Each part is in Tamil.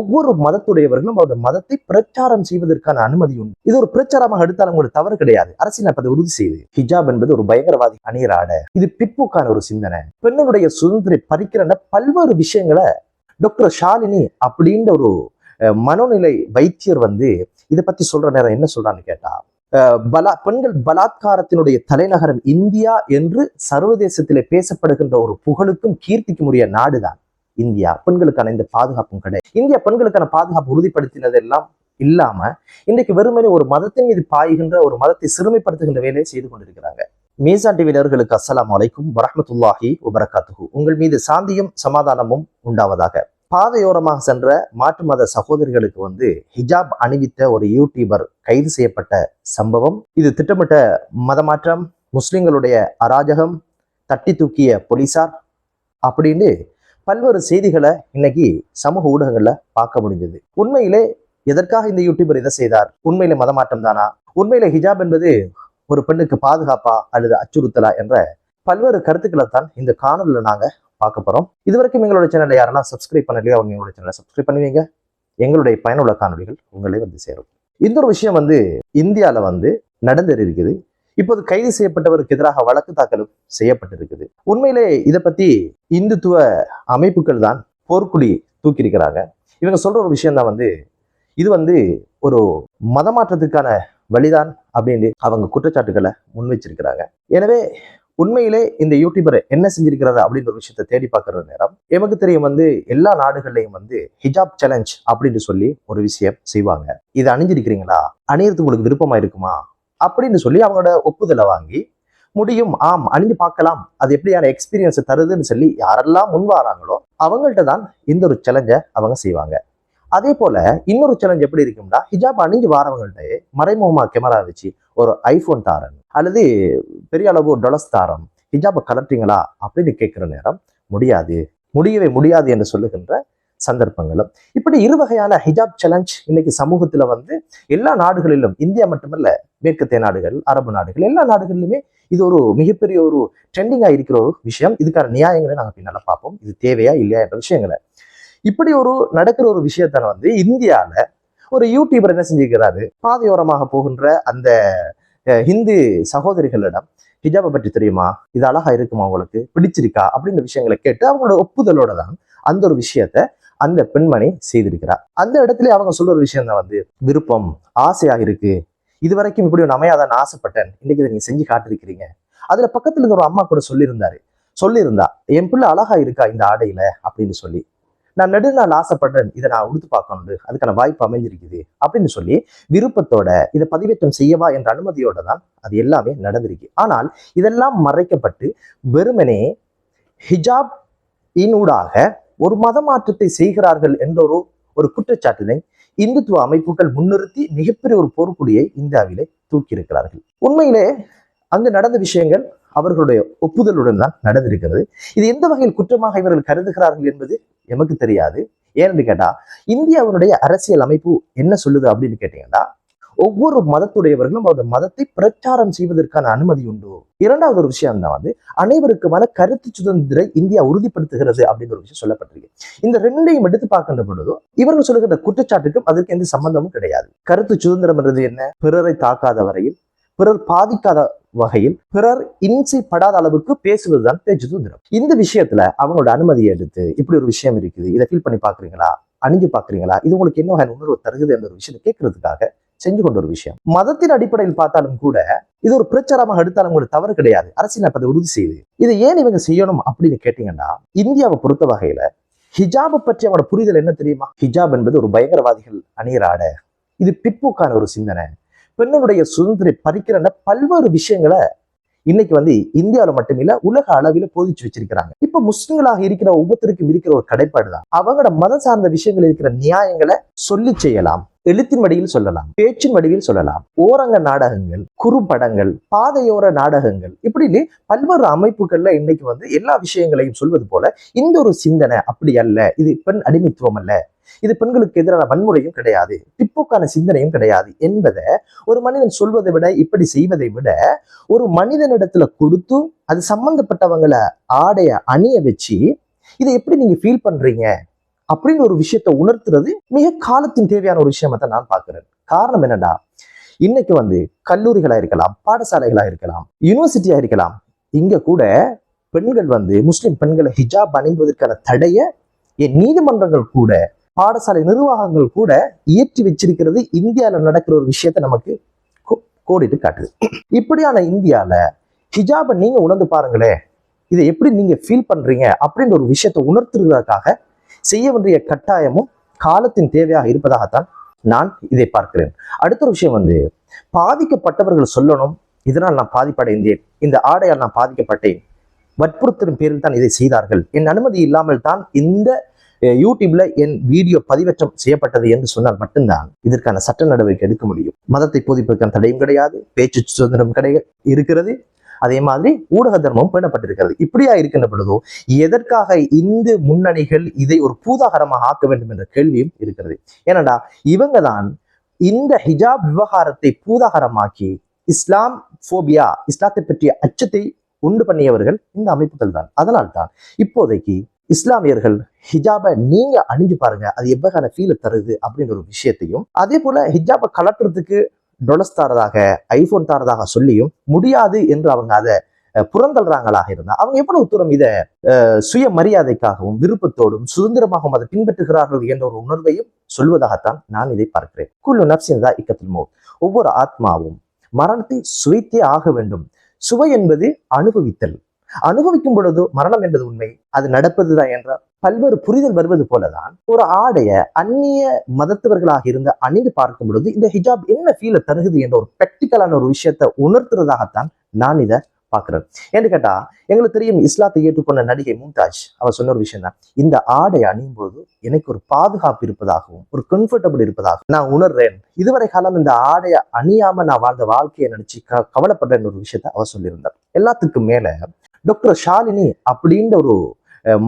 ஒவ்வொரு மதத்துடையவர்களும் அவருடைய மதத்தை பிரச்சாரம் செய்வதற்கான அனுமதி உண்டு. இது ஒரு பிரச்சாரமாக எடுத்தாலும் கூட தவறு கிடையாது. அரசியல் அதை உறுதி செய்து. ஹிஜாப் என்பது ஒரு பயங்கரவாதி அணியராட இது பிற்போக்கான ஒரு சிந்தனை. பெண்ணுடைய சுதந்திரத்தை பறிக்கிற பல்வேறு விஷயங்களை டாக்டர் ஷாலினி அப்படின்ற ஒரு மனோநிலை வைத்தியர் வந்து இதை பத்தி சொல்ற நேரம் என்ன சொல்றான்னு கேட்டா பலா பெண்கள் பலாத்காரத்தினுடைய தலைநகரம் இந்தியா என்று சர்வதேசத்திலே பேசப்படுகின்ற ஒரு புகழுக்கும் கீர்த்திக்கும் உரிய நாடுதான். இந்தியா பெண்களுக்கான இந்த பாதுகாப்பும் கிடையாது. இந்தியா பெண்களுக்கான பாதுகாப்பு உறுதிப்படுத்தினதெல்லாம் இல்லாம இன்றைக்கு வெறுமனே ஒரு மதத்தின் மீது பாய்கின்ற ஒரு மதத்தை சிறுமைப்படுத்துகின்ற வேலையை செய்து கொண்டிருக்கிறாங்க. மீசான் டிவி அஸ்லாம் வலைக்கும் வரமத்துல்லாஹி வரஹ்மத்துல்லாஹி உங்கள் மீது சாந்தியும் சமாதானமும் உண்டாவதாக. பாதையோரமாக சென்ற மாற்று மத சகோதரிகளுக்கு வந்து ஹிஜாப் அணிவித்த ஒரு யூடியூபர் கைது செய்யப்பட்ட சம்பவம். இது திட்டமிட்ட மதமாற்றம் முஸ்லிம்களுடைய அராஜகம் தட்டி தூக்கிய போலீசார் அப்படின்னு பல்வேறு செய்திகளை இன்னைக்கு சமூக ஊடகங்கள்ல பார்க்க முடிஞ்சது. உண்மையிலே எதற்காக இந்த யூடியூபர் இதை செய்தார்? உண்மையிலே மதமாற்றம் தானா? உண்மையிலே ஹிஜாப் என்பது ஒரு பெண்ணுக்கு பாதுகாப்பா அல்லது அச்சுறுத்தலா என்ற பல்வேறு கருத்துக்களை தான் இந்த காணொலியில் நாங்க பார்க்க போறோம். இதுவரைக்கும் எங்களோட சேனலை யாரெல்லாம் சப்ஸ்கிரைப் பண்ணலையோ அவங்க எங்களோட சேனலை சப்ஸ்கிரைப் பண்ணுவீங்க. எங்களுடைய பயனுள்ள காணொலிகள் உங்களே வந்து சேரும். இந்த ஒரு விஷயம் வந்து இந்தியால வந்து நடந்தேறி இருக்குது இப்போது கைது செய்யப்பட்டவருக்கு எதிராக வழக்கு தாக்கலும் செய்யப்பட்டிருக்குது. உண்மையிலே இதை பத்தி இந்துத்துவ அமைப்புகள் தான் போர்க்குடி தூக்கியிருக்கிறாங்க. இவங்க சொல்ற ஒரு விஷயம் தான் வந்து இது வந்து ஒரு மதமாற்றத்துக்கான வழிதான் அப்படின்னு அவங்க குற்றச்சாட்டுகளை முன் வச்சிருக்கிறாங்க எனவே உண்மையிலே இந்த யூடியூபர் என்ன செஞ்சிருக்கிறாரு அப்படின்ற ஒரு விஷயத்தை தேடி பார்க்குற நேரம் எமக்கு தெரியும் வந்து எல்லா நாடுகள்லையும் வந்து ஹிஜாப் சேலஞ்ச் அப்படின்னு சொல்லி ஒரு விஷயம் செய்வாங்க. இதை அணிஞ்சிருக்கிறீங்களா? அணியறதுக்கு உங்களுக்கு விருப்பமா இருக்குமா? அப்படின்னு சொல்லி அவங்களோட ஒப்புதலை வாங்கி முடியும். ஆம் அணிஞ்சு பார்க்கலாம். அது எப்படியான எக்ஸ்பீரியன்ஸ் தருதுன்னு சொல்லி யாரெல்லாம் முன் வராங்களோ அவங்கள்ட்ட தான் இந்த ஒரு சேலஞ்சை அவங்க செய்வாங்க. அதே போல இன்னொரு சேலஞ்ச் எப்படி இருக்கும்னா ஹிஜாப் அணிஞ்சு வாரவங்கள்ட்ட மறைமுகமா கேமரா வச்சு ஒரு ஐபோன் தாரன் அல்லது பெரிய அளவு டொலஸ் தாரம் ஹிஜாபை கலட்டுறீங்களா அப்படின்னு கேட்குற நேரம் முடியாது. முடியவே முடியாது என்று சொல்லுகின்ற சந்தர்ப்பங்களும். இப்படி இரு வகையான ஹிஜாப் சேலஞ்ச் இன்னைக்கு சமூகத்துல வந்து எல்லா நாடுகளிலும் இந்தியா மட்டுமல்ல மேற்கத்திய நாடுகள் அரபு நாடுகள் எல்லா நாடுகளிலுமே இது ஒரு மிகப்பெரிய ஒரு ட்ரெண்டிங்காக இருக்கிற ஒரு விஷயம். இதுக்கான நியாயங்களை நாங்கள் பின்னால் பார்ப்போம். இது தேவையா இல்லையா என்ற விஷயங்களை. இப்படி ஒரு நடக்கிற ஒரு விஷயத்த வந்து இந்தியாவில் ஒரு யூடியூபர் என்ன செஞ்சிருக்கிறாரு? பாதையோரமாக போகின்ற அந்த ஹிந்து சகோதரிகளிடம் ஹிஜாபை பற்றி தெரியுமா? இது அழகா இருக்குமா உங்களுக்கு? பிடிச்சிருக்கா? அப்படின்ற விஷயங்களை கேட்டு அவங்களோட ஒப்புதலோட தான் அந்த ஒரு விஷயத்த அந்த பெண்மணி செய்திருக்கிறார். அந்த இடத்துல அவங்க சொல்ற ஒரு விஷயம் தான் வந்து விருப்பம் ஆசையாக இருக்கு. இது வரைக்கும் இப்படி ஒரு அமையாதான் ஆசைப்பட்டேன். இன்னைக்கு இதை நீங்க செஞ்சு காட்டிருக்கிறீங்க அதுல பக்கத்துல இருந்த ஒரு அம்மா கூட சொல்லியிருந்தாரு. சொல்லியிருந்தா என் பிள்ளை அழகா இருக்கா இந்த ஆடையில? அப்படின்னு சொல்லி. நான் நெடுநாள் ஆசைப்படுறேன் இதை நான் உடுத்து பார்க்கணும் அதுக்கான வாய்ப்பு அமைஞ்சிருக்குது. அப்படின்னு சொல்லி விருப்பத்தோட இதை பதிவேற்றம் செய்யவா என்ற அனுமதியோட தான் அது எல்லாமே நடந்திருக்கு. ஆனால் இதெல்லாம் மறைக்கப்பட்டு வெறுமனே ஹிஜாப் இனூடாக ஒரு மதமாற்றத்தை செய்கிறார்கள் என்ற ஒரு ஒரு குற்றச்சாட்டினை இந்துத்துவ அமைப்புகள் முன்னிறுத்தி மிகப்பெரிய ஒரு போர்க்குடியை இந்தியாவிலே தூக்கியிருக்கிறார்கள். உண்மையிலே அங்கு நடந்த விஷயங்கள் அவர்களுடைய ஒப்புதலுடன் தான் நடந்திருக்கிறது. இது எந்த வகையில் குற்றமாக இவர்கள் கருதுகிறார்கள் என்பது எமக்கு தெரியாது. ஏன்னு கேட்டா இந்தியாவினுடைய அரசியல் அமைப்பு என்ன சொல்லுது அப்படின்னு கேட்டீங்கன்னா ஒவ்வொரு மதத்துடையவர்களும் அவருடைய மதத்தை பிரச்சாரம் செய்வதற்கான அனுமதி உண்டு. இரண்டாவது ஒரு விஷயம் தான் வந்து அனைவருக்குமான கருத்து சுதந்திர இந்தியா உறுதிப்படுத்துகிறது அப்படின்னு ஒரு விஷயம் சொல்லப்பட்டிருக்கு. இந்த ரெண்டையும் எடுத்து பார்க்கின்ற பொழுதோ இவர்கள் சொல்லுகின்ற குற்றச்சாட்டுக்கும் அதற்கு எந்த சம்பந்தமும் கிடையாது. கருத்து சுதந்திரம் என்ன? பிறரை தாக்காத வரையில் பிறர் பாதிக்காத வகையில் பிறர் இன்சைப்படாத அளவுக்கு பேசுவதுதான் பேச்சு சுதந்திரம். இந்த விஷயத்துல அவங்களோட அனுமதியை எடுத்து இப்படி ஒரு விஷயம் இருக்குது இதை ஃபீல் பண்ணி பாக்குறீங்களா அணிஞ்சு பாக்குறீங்களா இது உங்களுக்கு என்ன வகையான உணர்வு தருகுது என்ற ஒரு விஷயத்தை கேட்கறதுக்காக செஞ்சு கொண்ட ஒரு விஷயம். மதத்தின் அடிப்படையில் பார்த்தாலும் கூட இது ஒரு பிரச்சாரமாக எடுத்தாலும் கூட தவறு கிடையாது. அரசியல் அப்ப அதை உறுதி செய்யுது இதை ஏன் இவங்க செய்யணும் அப்படின்னு கேட்டீங்கன்னா இந்தியாவை பொறுத்த வகையில ஹிஜாபை பற்றி அவனோட புரிதல் என்ன தெரியுமா? ஹிஜாப் என்பது ஒரு பயங்கரவாதிகள் அணியிற ஆடை. இது பிற்போக்கான ஒரு சிந்தனை. பெண்ணுடைய சுதந்திரை பறிக்கிற பல்வேறு விஷயங்களை இன்னைக்கு வந்து இந்தியாவில மட்டுமில்ல உலக அளவில போதிச்சு வச்சிருக்கிறாங்க. இப்ப முஸ்லிம்களாக இருக்கிற ஒவ்வொருத்தருக்கும் இருக்கிற ஒரு கடைப்பாடு தான் அவங்களோட மதம் சார்ந்த விஷயங்கள் இருக்கிற நியாயங்களை சொல்லி செய்யலாம். எழுத்தின் வடிவில் சொல்லலாம் பேச்சின் வடிவில் சொல்லலாம். ஓரங்க நாடகங்கள் குறும்படங்கள் பாதையோர நாடகங்கள் இப்படின்னு பல்வேறு அமைப்புகள்ல இன்னைக்கு வந்து எல்லா விஷயங்களையும் சொல்வது போல இந்த ஒரு சிந்தனை அப்படி அல்ல. இது பெண் அடிமைத்துவம் அல்ல. இது பெண்களுக்கு எதிரான வன்முறையும் கிடையாது பிற்போக்கான சிந்தனையும் கிடையாது என்பதை ஒரு மனிதன் சொல்வதை விட இப்படி செய்வதை விட ஒரு மனிதனிடத்துல கொடுத்து அது சம்பந்தப்பட்டவங்களை ஆடைய அணிய வச்சு இதை எப்படி நீங்க ஃபீல் பண்றீங்க? அப்படின்னு ஒரு விஷயத்தை உணர்த்துறது மிக காலத்தின் தேவையான ஒரு விஷயமா தான் நான் பார்க்கிறேன். காரணம் என்னடா இன்னைக்கு வந்து கல்லூரிகளா இருக்கலாம் பாடசாலைகளா இருக்கலாம் யூனிவர்சிட்டியா இருக்கலாம் இங்க கூட பெண்கள் வந்து முஸ்லிம் பெண்களை ஹிஜாப் அணிவதற்கான தடைய என் நீதிமன்றங்கள் கூட பாடசாலை நிர்வாகங்கள் கூட இயற்றி வச்சிருக்கிறது இந்தியாவில் நடக்கிற ஒரு விஷயத்தை நமக்கு கோ- கோடிட்டு காட்டுது. இப்படியான இந்தியால ஹிஜாபை நீங்க உணர்ந்து பாருங்களேன் இதை எப்படி நீங்க ஃபீல் பண்றீங்க அப்படின்ற ஒரு விஷயத்தை உணர்த்துறதுக்காக செய்ய வேண்டிய கட்டாயமும் காலத்தின் தேவையாக இருப்பதாகத்தான் நான் இதை பார்க்கிறேன். அடுத்த ஒரு விஷயம் வந்து பாதிக்கப்பட்டவர்கள் சொல்லணும் இதனால் நான் பாதிப்படைந்தேன் இந்த ஆடையால் நான் பாதிக்கப்பட்டேன். வற்புறுத்தலும் பேரில் தான் இதை செய்தார்கள். என் அனுமதி இல்லாமல் தான் இந்த யூடியூப்ல என் வீடியோ பதிவேற்றம் செய்யப்பட்டது என்று சொன்னால் மட்டும்தான் இதற்கான சட்ட நடவடிக்கை எடுக்க முடியும். மதத்தை போதிப்பதற்கான தடையும் கிடையாது பேச்சு சுதந்திரம் கிடையாது இருக்கிறது. அதே மாதிரி ஊடக தர்மம் பேணப்பட்டிருக்கிறது. இப்படியா இருக்கின்ற பொழுதோ எதற்காக இந்து முன்னணிகள் இதை ஒரு பூதாகரமாக ஆக்க வேண்டும் என்ற கேள்வியும் இருக்கிறது. ஏனடா இவங்க தான் இந்த ஹிஜாப் விவகாரத்தை பூதாகரமாக்கி இஸ்லாம் போபியா இஸ்லாத்தை பற்றிய அச்சத்தை உண்டு பண்ணியவர்கள் இந்த அமைப்புகள் தான் அதனால் தான் இப்போதைக்கு இஸ்லாமியர்கள் ஹிஜாபை நீங்க அணிஞ்சு பாருங்க அது எவ்வகையான ஃபீலை தருது அப்படின்ற ஒரு விஷயத்தையும் அதே போல ஹிஜாபை கலட்டுறதுக்கு டொலஸ் தாரதாக ஐபோன் தாரதாக சொல்லியும் முடியாது என்று அவங்க அதை அஹ், இருந்தா அவங்க எவ்வளவு தூரம் இதை அஹ், சுய மரியாதைக்காகவும் விருப்பத்தோடும் சுதந்திரமாகவும் அதை பின்பற்றுகிறார்கள் என்ற ஒரு உணர்வையும் சொல்வதாகத்தான் நான் இதை பார்க்கிறேன். குல்லு நப்சின் இக்கத்தில் மோத். ஒவ்வொரு ஆத்மாவும் மரணத்தை சுவைத்தே ஆக வேண்டும். சுவை என்பது அனுபவித்தல். அனுபவிக்கும் பொழுது மரணம் என்பது உண்மை. அது நடப்பதுதான் என்ற பல்வேறு புரிதல் வருவது போலதான் ஒரு ஆடைய அந்நிய மதத்தவர்களாக இருந்து அணிந்து பார்க்கும் பொழுது இந்த ஹிஜாப் என்ன ஃபீலை தருகுது என்ற ஒரு பிராக்டிக்கலான ஒரு விஷயத்தை உணர்த்துறதாகத்தான் நான் இதை பார்க்கிறேன். ஏன்னு கேட்டா எங்களுக்கு தெரியும் இஸ்லாத்தை ஏற்றுக்கொண்ட நடிகை மும்தாஜ் அவர் சொன்ன ஒரு விஷயம் தான் இந்த ஆடை அணியும் பொழுது எனக்கு ஒரு பாதுகாப்பு இருப்பதாகவும் ஒரு கம்ஃபர்டபுள் இருப்பதாகவும் நான் உணர்றேன். இதுவரை காலம் இந்த ஆடையை அணியாம நான் வாழ்ந்த வாழ்க்கையை நினைச்சு க கவலைப்படுறேன் ஒரு விஷயத்த அவர் சொல்லியிருந்தார். எல்லாத்துக்கும் மேல டாக்டர் ஷாலினி அப்படின்ற ஒரு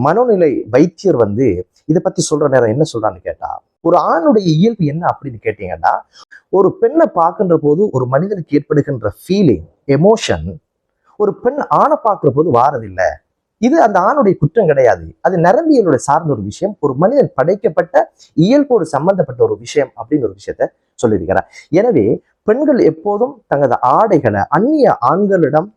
மனோநிலை வைத்தியர் வந்து இதை பத்தி சொல்ற நேரம் என்ன சொல்றான்னு கேட்டா ஒரு ஆணுடைய இயல்பு என்ன அப்படின்னு கேட்டீங்கன்னா ஒரு பெண்ணை பார்க்கின்ற போது ஒரு மனிதனுக்கு ஏற்படுகின்ற ஃபீலிங் எமோஷன் ஒரு பெண் ஆணை பார்க்கிற போது வாரதில்லை. இது அந்த ஆணுடைய குற்றம் கிடையாது. அது நரம்பியலோட சார்ந்த ஒரு விஷயம். ஒரு மனிதன் படைக்கப்பட்ட இயல்போடு சம்பந்தப்பட்ட ஒரு விஷயம் அப்படின்னு ஒரு விஷயத்த சொல்லியிருக்கிறார். எனவே பெண்கள் எப்போதும் தங்களது ஆடைகளை அந்நிய ஆண்களிடம்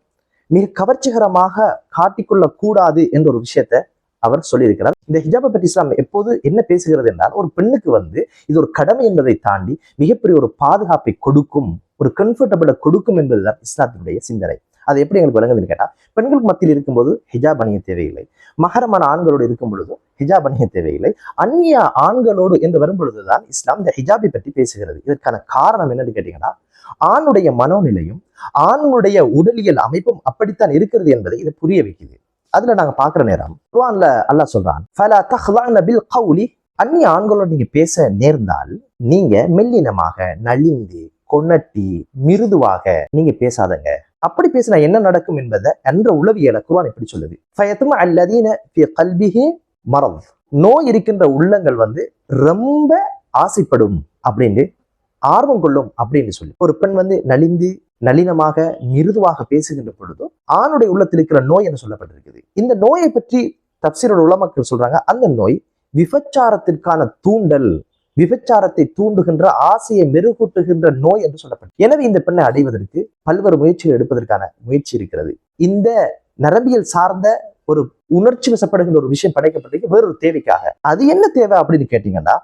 மிக கவர்ச்சிகரமாக காட்டிக்கொள்ள கூடாது என்ற ஒரு விஷயத்த அவர் சொல்லியிருக்கிறார். இந்த ஹிஜாபை பற்றி இஸ்லாம் எப்போது என்ன பேசுகிறது என்றால் ஒரு பெண்ணுக்கு வந்து இது ஒரு கடமை என்பதை தாண்டி மிகப்பெரிய ஒரு பாதுகாப்பை கொடுக்கும் ஒரு கம்ஃபர்டபுளை கொடுக்கும் என்பதுதான் இஸ்லாத்தினுடைய சிந்தனை. அது எப்படி எங்களுக்கு விளங்குதுன்னு கேட்டா பெண்களுக்கு மத்தியில் இருக்கும்போது ஹிஜாப் அணிய தேவையில்லை. மகரமான ஆண்களோடு இருக்கும் பொழுதும் ஹிஜாப் அணிய தேவையில்லை. அந்நிய ஆண்களோடு என்று வரும் பொழுதுதான் இஸ்லாம் இந்த ஹிஜாபை பற்றி பேசுகிறது. இதற்கான காரணம் என்னன்னு கேட்டீங்கன்னா ஆணுடைய மனோநிலையும் ஆணுடைய உடலியல் அமைப்பும் அப்படித்தான் இருக்கிறது என்பதை இது புரிய வைக்குது. அதுல நாங்க பாக்குற நேரம் குர்ஆன்ல அல்லாஹ் சொல்றான் ஃபலா தஹ்லான பில் கவுலி. அந்நிய ஆண்களோட நீங்க பேச நேர்ந்தால் நீங்க மெல்லினமாக நலிந்து கொன்னட்டி மிருதுவாக நீங்க பேசாதங்க. அப்படி பேசினா என்ன நடக்கும் என்பதை என்ற உளவியலை குர்ஆன் இப்படி சொல்லுது. ஃபயத்தும அல்லதீன ஃபி கல்பிஹி மரத். நோய் இருக்கின்ற உள்ளங்கள் வந்து ரொம்ப ஆசைப்படும் அப்படின்னு ஆர்வம் கொள்ளும் அப்படின்னு சொல்லி. ஒரு பெண் வந்து நலிந்து நளினமாக மிருதுவாக பேசுகின்ற பொழுது ஆணுடைய உள்ளத்தில் இருக்கிற நோய் என்று சொல்லப்பட்டிருக்குது. இந்த நோயை பற்றி தப்சீரோட உலமக்கள் சொல்றாங்க அந்த நோய் விபச்சாரத்திற்கான தூண்டல் விபச்சாரத்தை தூண்டுகின்ற ஆசையை மெருகூட்டுகின்ற நோய் என்று சொல்லப்பட்டது எனவே இந்த பெண்ணை அடைவதற்கு பல்வேறு முயற்சிகள் எடுப்பதற்கான முயற்சி இருக்கிறது. இந்த நரம்பியல் சார்ந்த ஒரு உணர்ச்சி வசப்படுகின்ற ஒரு விஷயம் படைக்கப்பட்டிருக்கு வேறொரு தேவைக்காக. அது என்ன தேவை அப்படின்னு கேட்டீங்கன்னா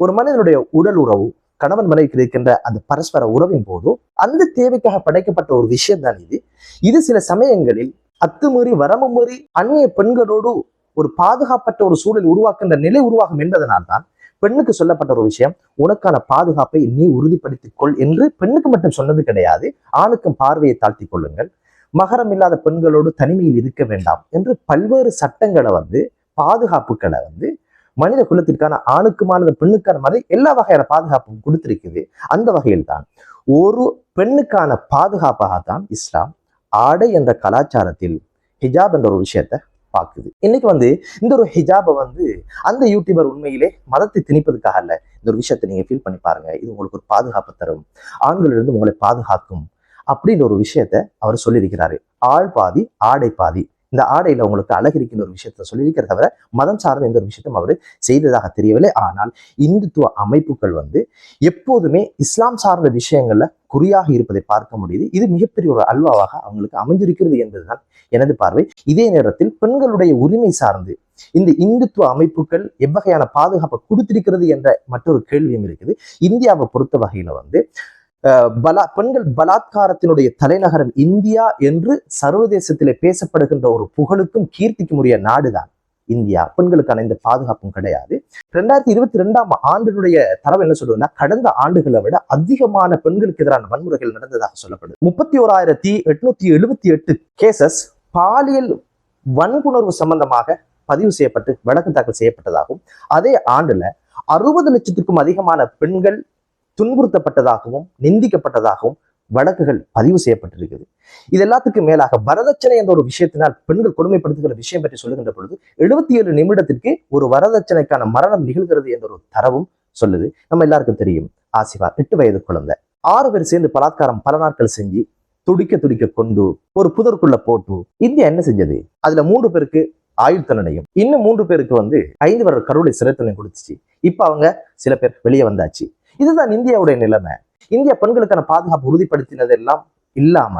ஒரு மனிதனுடைய உடல் உறவு கணவன் மனைவிக்கு இருக்கின்ற அந்த பரஸ்பர உறவின் போதும் அந்த தேவைக்காக படைக்கப்பட்ட ஒரு விஷயம் தான் இது. இது சில சமயங்களில் அத்துமீறி வரம்பு மீறி அந்நிய பெண்களோடு ஒரு பாதுகாப்பற்ற ஒரு சூழல் உருவாக்குகின்ற நிலை உருவாகும் என்பதனால்தான் பெண்ணுக்கு சொல்லப்பட்ட ஒரு விஷயம் உனக்கான பாதுகாப்பை நீ உறுதிப்படுத்திக் கொள் என்று பெண்ணுக்கு மட்டும் சொன்னது கிடையாது. ஆணுக்கும் பார்வையை தாழ்த்தி கொள்ளுங்கள். மகரம் இல்லாத பெண்களோடு தனிமையில் இருக்க வேண்டாம் என்று பல்வேறு சட்டங்களை வந்து பாதுகாப்புகளை வந்து மனித குலத்திற்கான ஆணுக்குமானது பெண்ணுக்கான மாதிரி எல்லா வகையான பாதுகாப்பும் கொடுத்திருக்குது அந்த வகையில் தான் ஒரு பெண்ணுக்கான பாதுகாப்பாக தான் இஸ்லாம் ஆடை என்ற கலாச்சாரத்தில் ஹிஜாப் என்ற ஒரு விஷயத்தை பார்க்குது. இன்னைக்கு வந்து இந்த ஒரு ஹிஜாபை வந்து அந்த யூடியூபர் உண்மையிலே மதத்தை திணிப்பதுக்காக அல்ல. இந்த ஒரு விஷயத்தை நீங்க ஃபீல் பண்ணி பாருங்க. இது உங்களுக்கு ஒரு பாதுகாப்பு தரும். ஆண்களிலிருந்து உங்களை பாதுகாக்கும். அப்படின்ற ஒரு விஷயத்த அவர் சொல்லியிருக்கிறாரு. ஆள் பாதி ஆடை பாதி. இந்த ஆடையில உங்களுக்கு அழகு இருக்கின்ற ஒரு விஷயத்த சொல்லியிருக்கிற தவிர மதம் சார்ந்த எந்த ஒரு விஷயத்தையும் அவர் செய்ததாக தெரியவில்லை. ஆனால் இந்துத்துவ அமைப்புகள் வந்து எப்போதுமே இஸ்லாம் சார்ந்த விஷயங்கள்ல குறியாக இருப்பதை பார்க்க முடியுது. இது மிகப்பெரிய ஒரு அல்வாவாக அவங்களுக்கு அமைஞ்சிருக்கிறது என்பதுதான் எனது பார்வை. இதே நேரத்தில் பெண்களுடைய உரிமை சார்ந்து இந்த இந்துத்துவ அமைப்புகள் எவ்வகையான பாதுகாப்பை கொடுத்திருக்கிறது என்ற மற்றொரு கேள்வியும் இருக்குது. இந்தியாவை பொறுத்த வகையில வந்து பலா பெண்கள் பலாத்காரத்தினுடைய தலைநகரம் இந்தியா என்று சர்வதேசத்திலே பேசப்படுகின்ற ஒரு புகழுக்கும் கீர்த்திக்கும் உரிய நாடுதான் இந்தியா. பெண்களுக்கான இந்த பாதுகாப்பும் கிடையாது. ரெண்டாயிரத்தி இருபத்தி ரெண்டாம் ஆண்டினுடைய தரவு என்ன சொல்லுதுன்னா கடந்த ஆண்டுகளை விட அதிகமான பெண்களுக்கு எதிரான வன்முறைகள் நடந்ததாக சொல்லப்படுது. முப்பத்தி ஓராயிரத்தி எட்நூத்தி எழுபத்தி எட்டு கேசஸ் பாலியல் வன்புணர்வு சம்பந்தமாக பதிவு செய்யப்பட்டு வழக்கு தாக்கல் செய்யப்பட்டதாகவும் அதே ஆண்டுல அறுபது லட்சத்துக்கும் அதிகமான பெண்கள் துன்புறுத்தப்பட்டதாகவும் நிந்திக்கப்பட்டதாகவும் வழக்குகள் பதிவு செய்யப்பட்டிருக்குது இது எல்லாத்துக்கும் மேலாக வரதட்சணை என்ற ஒரு விஷயத்தினால் பெண்கள் கொடுமைப்படுத்துகிற விஷயம் பற்றி சொல்லுகின்ற பொழுது எழுபத்தி ஏழு நிமிடத்திற்கு ஒரு வரதட்சணைக்கான மரணம் நிகழ்கிறது என்ற ஒரு தரவும் சொல்லுது. நம்ம எல்லாருக்கும் தெரியும் ஆசிவா எட்டு வயது குழந்தை. ஆறு பேர் சேர்ந்து பலாத்காரம் பல நாட்கள் செஞ்சு துடிக்க துடிக்க கொண்டு ஒரு புதற்குள்ள போட்டு இந்தியா என்ன செஞ்சது? அதுல மூன்று பேருக்கு ஆயுள் தண்டனையும் இன்னும் மூன்று பேருக்கு வந்து ஐந்து வருட கருளை சிறை தண்டனை கொடுத்துச்சு. இப்ப அவங்க சில பேர் வெளியே வந்தாச்சு. இதுதான் இந்தியாவுடைய நிலைமை. இந்திய பெண்களுக்கான பாதுகாப்பு உறுதிப்படுத்தினதெல்லாம் இல்லாம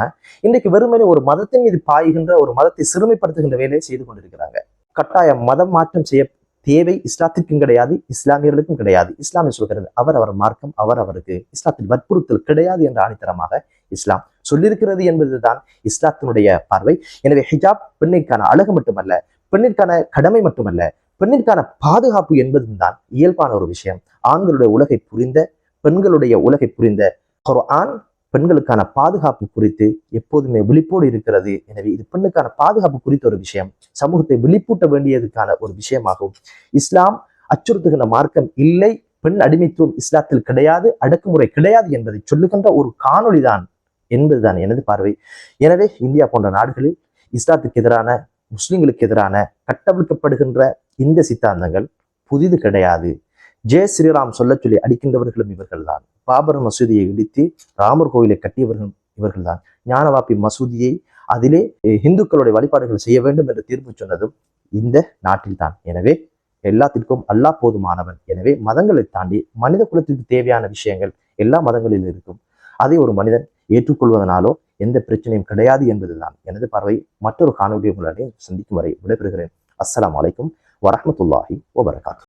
இன்றைக்கு வெறுமனே ஒரு மதத்தின் மீது பாய்கின்ற ஒரு மதத்தை சிறுமைப்படுத்துகின்ற வேலையை செய்து கொண்டிருக்கிறாங்க. கட்டாய மதம் மாற்றம் செய்ய தேவை இஸ்லாத்திற்கும் கிடையாது இஸ்லாமியர்களுக்கும் கிடையாது. இஸ்லாமிய சொல்கிறது அவர் அவர் மார்க்கம் அவர் அவருக்கு. இஸ்லாத்தில் வற்புறுத்தல் கிடையாது என்ற ஆணித்தரமாக இஸ்லாம் சொல்லியிருக்கிறது என்பதுதான் இஸ்லாத்தினுடைய பார்வை. எனவே ஹிஜாப் பெண்ணிற்கான அழகு மட்டுமல்ல பெண்ணிற்கான கடமை மட்டுமல்ல பெண்ணிற்கான பாதுகாப்பு என்பதும் தான் இயல்பான ஒரு விஷயம். ஆண்களுடைய உலகை புரிந்த பெண்களுடைய உலகை புரிந்த ஒரு ஆண் பெண்களுக்கான பாதுகாப்பு குறித்து எப்போதுமே விழிப்போடு இருக்கிறது. எனவே இது பெண்ணுக்கான பாதுகாப்பு குறித்த ஒரு விஷயம். சமூகத்தை விழிப்பூட்ட வேண்டியதுக்கான ஒரு விஷயமாகும். இஸ்லாம் அச்சுறுத்துகின்ற மார்க்கம் இல்லை. பெண் அடிமைத்துவம் இஸ்லாத்தில் கிடையாது. அடக்குமுறை கிடையாது என்பதை சொல்லுகின்ற ஒரு காணொளி தான் என்பதுதான் எனது பார்வை. எனவே இந்தியா போன்ற நாடுகளில் இஸ்லாத்துக்கு எதிரான முஸ்லிம்களுக்கு எதிரான கட்டவிழ்க்கப்படுகின்ற இந்த சித்தாந்தங்கள் புதிது கிடையாது. ஜெய ஸ்ரீராம் சொல்லச் சொல்லி அடிக்கின்றவர்களும் இவர்கள்தான். பாபர் மசூதியை இடித்து ராமர் கோயிலை கட்டியவர்களும் இவர்கள்தான். ஞானவாப்பி மசூதியை அதிலே இந்துக்களுடைய வழிபாடுகள் செய்ய வேண்டும் என்று தீர்ப்பு சொன்னதும் இந்த நாட்டில்தான். எனவே எல்லாத்திற்கும் அல்லாஹ் போதுமானவன். எனவே மதங்களை தாண்டி மனித குலத்திற்கு தேவையான விஷயங்கள் எல்லா மதங்களிலும் இருக்கும். அதை ஒரு மனிதன் ஏற்றுக்கொள்வதனாலோ எந்த பிரச்சனையும் கிடையாது என்பதுதான். எனது பார்வை மற்றொரு காணொலி உங்களுடைய சந்திக்கும் வரை விடைபெறுகிறேன். அஸ்லாம் அலைக்கும் வரமத்துல்லாஹி வபரகாத்து.